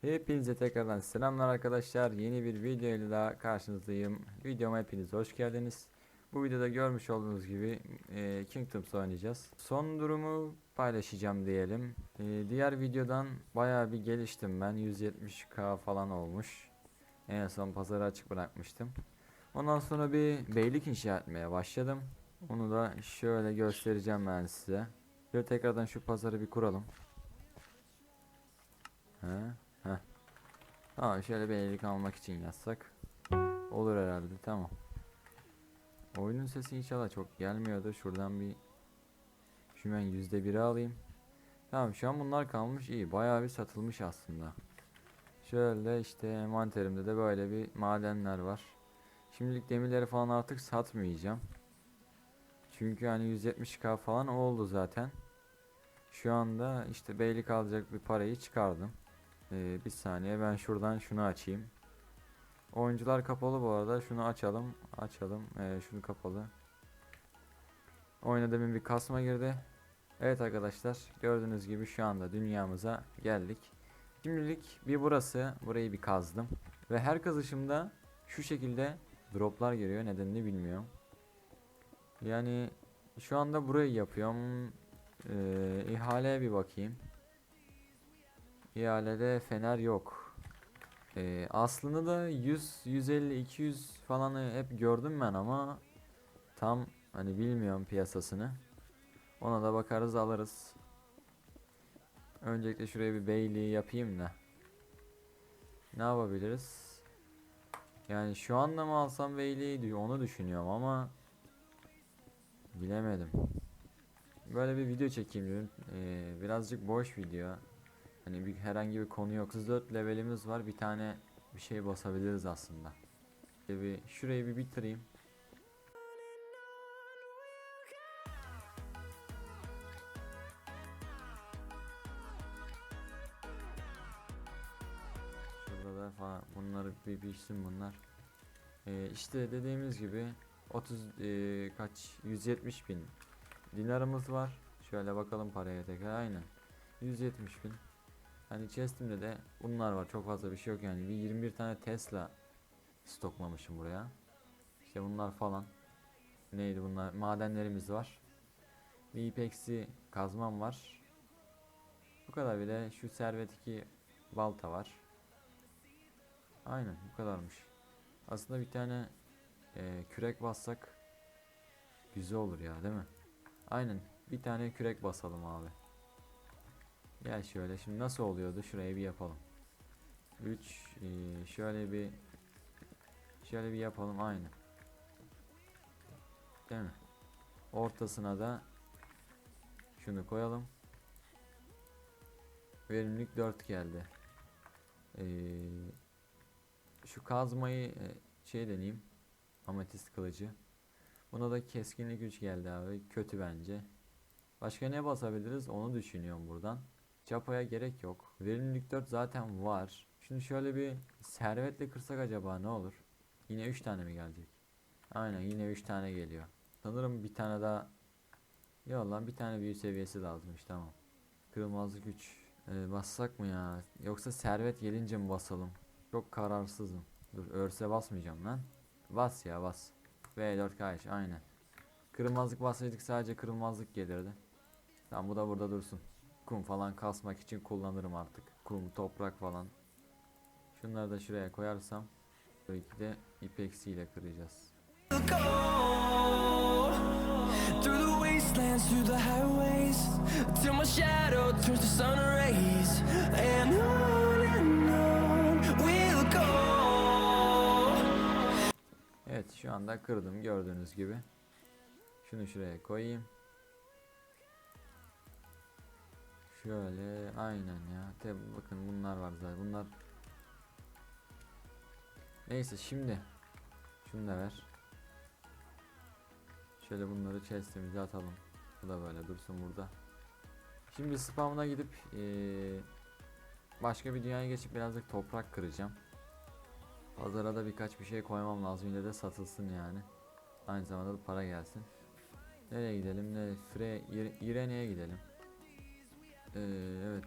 Hepinize tekrardan selamlar arkadaşlar. Yeni bir video ile daha karşınızdayım. Videoma hepiniz hoş geldiniz. Bu videoda görmüş olduğunuz gibi e, Kingdoms oynayacağız. Son durumu paylaşacağım diyelim. E, diğer videodan bayağı bir geliştim ben. 170k falan olmuş. En son pazarı açık bırakmıştım. Ondan sonra bir beylik inşa etmeye başladım. Onu da şöyle göstereceğim ben size. Şöyle tekrardan şu pazarı bir kuralım. He. Tamam şöyle bir ellik almak için yazsak. Olur herhalde tamam. Oyunun sesi inşallah çok gelmiyordur. Şuradan bir şu ben yüzde biri alayım. Tamam şu an bunlar kalmış iyi. Bayağı bir satılmış aslında. Şöyle işte envanterimde de böyle bir madenler var. Şimdilik demirleri falan artık satmayacağım. Çünkü hani 170k falan oldu zaten. Şu anda işte beylik alacak bir parayı çıkardım. Ee, bir saniye ben şuradan şunu açayım. Oyuncular kapalı bu arada. Şunu açalım. Açalım. Ee, şunu kapalı. Oyuna demin bir kasma girdi. Evet arkadaşlar gördüğünüz gibi şu anda dünyamıza geldik. Şimdilik bir burası. Burayı bir kazdım. Ve her kazışımda şu şekilde droplar geliyor. Nedenini bilmiyorum. Yani şu anda burayı yapıyorum. Ee, ihaleye bir bakayım. İhalede fener yok. Ee, aslında da 100, 150, 200 falanı hep gördüm ben ama tam hani bilmiyorum piyasasını. Ona da bakarız alırız. Öncelikle şuraya bir beyliği yapayım da. Ne yapabiliriz? Yani şu anda mı alsam beyliği diyor onu düşünüyorum ama bilemedim. Böyle bir video çekeyim dedim. Ee, birazcık boş video. Hani bir herhangi bir konu yok. 34 levelimiz var. Bir tane bir şey basabiliriz aslında. İşte bir şurayı bir bitireyim. Şurada da falan bunları bir pişsin bunlar. Ee, işte dediğimiz gibi 30 ee, kaç 170 bin dinarımız var. Şöyle bakalım paraya tekrar aynen. 170 bin. Hani chestimde de bunlar var. Çok fazla bir şey yok yani. Bir 21 tane Tesla stoklamışım buraya. İşte bunlar falan. Neydi bunlar? Madenlerimiz var. Bir ipeksi kazmam var. Bu kadar bir de şu servet 2 balta var. Aynen bu kadarmış. Aslında bir tane e, kürek bassak güzel olur ya değil mi? Aynen bir tane kürek basalım abi. Gel şöyle şimdi nasıl oluyordu şuraya bir yapalım. 3 şöyle bir şöyle bir yapalım aynı. Değil mi? Ortasına da şunu koyalım. Verimlilik 4 geldi. Ee, şu kazmayı e, şey deneyeyim. Ametist kılıcı. Buna da keskinlik 3 geldi abi. Kötü bence. Başka ne basabiliriz onu düşünüyorum buradan. Çapaya gerek yok. Verimlilik 4 zaten var. Şimdi şöyle bir servetle kırsak acaba ne olur? Yine 3 tane mi gelecek? Aynen yine 3 tane geliyor. Sanırım bir tane daha Yok lan bir tane büyü seviyesi lazımmış tamam. Kırılmazlık 3. Ee, bassak mı ya? Yoksa servet gelince mi basalım? Çok kararsızım. Dur örse basmayacağım lan. Bas ya bas. V4K aynen. Kırılmazlık bassaydık sadece kırılmazlık gelirdi. Tamam bu da burada dursun. Kum falan kasmak için kullanırım artık. Kum, toprak falan. Şunları da şuraya koyarsam tabii ki de ipeksiyle kıracağız. Evet şu anda kırdım gördüğünüz gibi. Şunu şuraya koyayım. Şöyle aynen ya. Tabi bakın bunlar var zaten. Bunlar Neyse şimdi şunu da ver. Şöyle bunları chest'imize atalım. Bu da böyle dursun burada. Şimdi spamına gidip eee, başka bir dünyaya geçip birazcık toprak kıracağım. Pazara da birkaç bir şey koymam lazım yine de satılsın yani. Aynı zamanda da para gelsin. Nereye gidelim? Ne? Fre İr- İrene'ye gidelim. Ee, evet.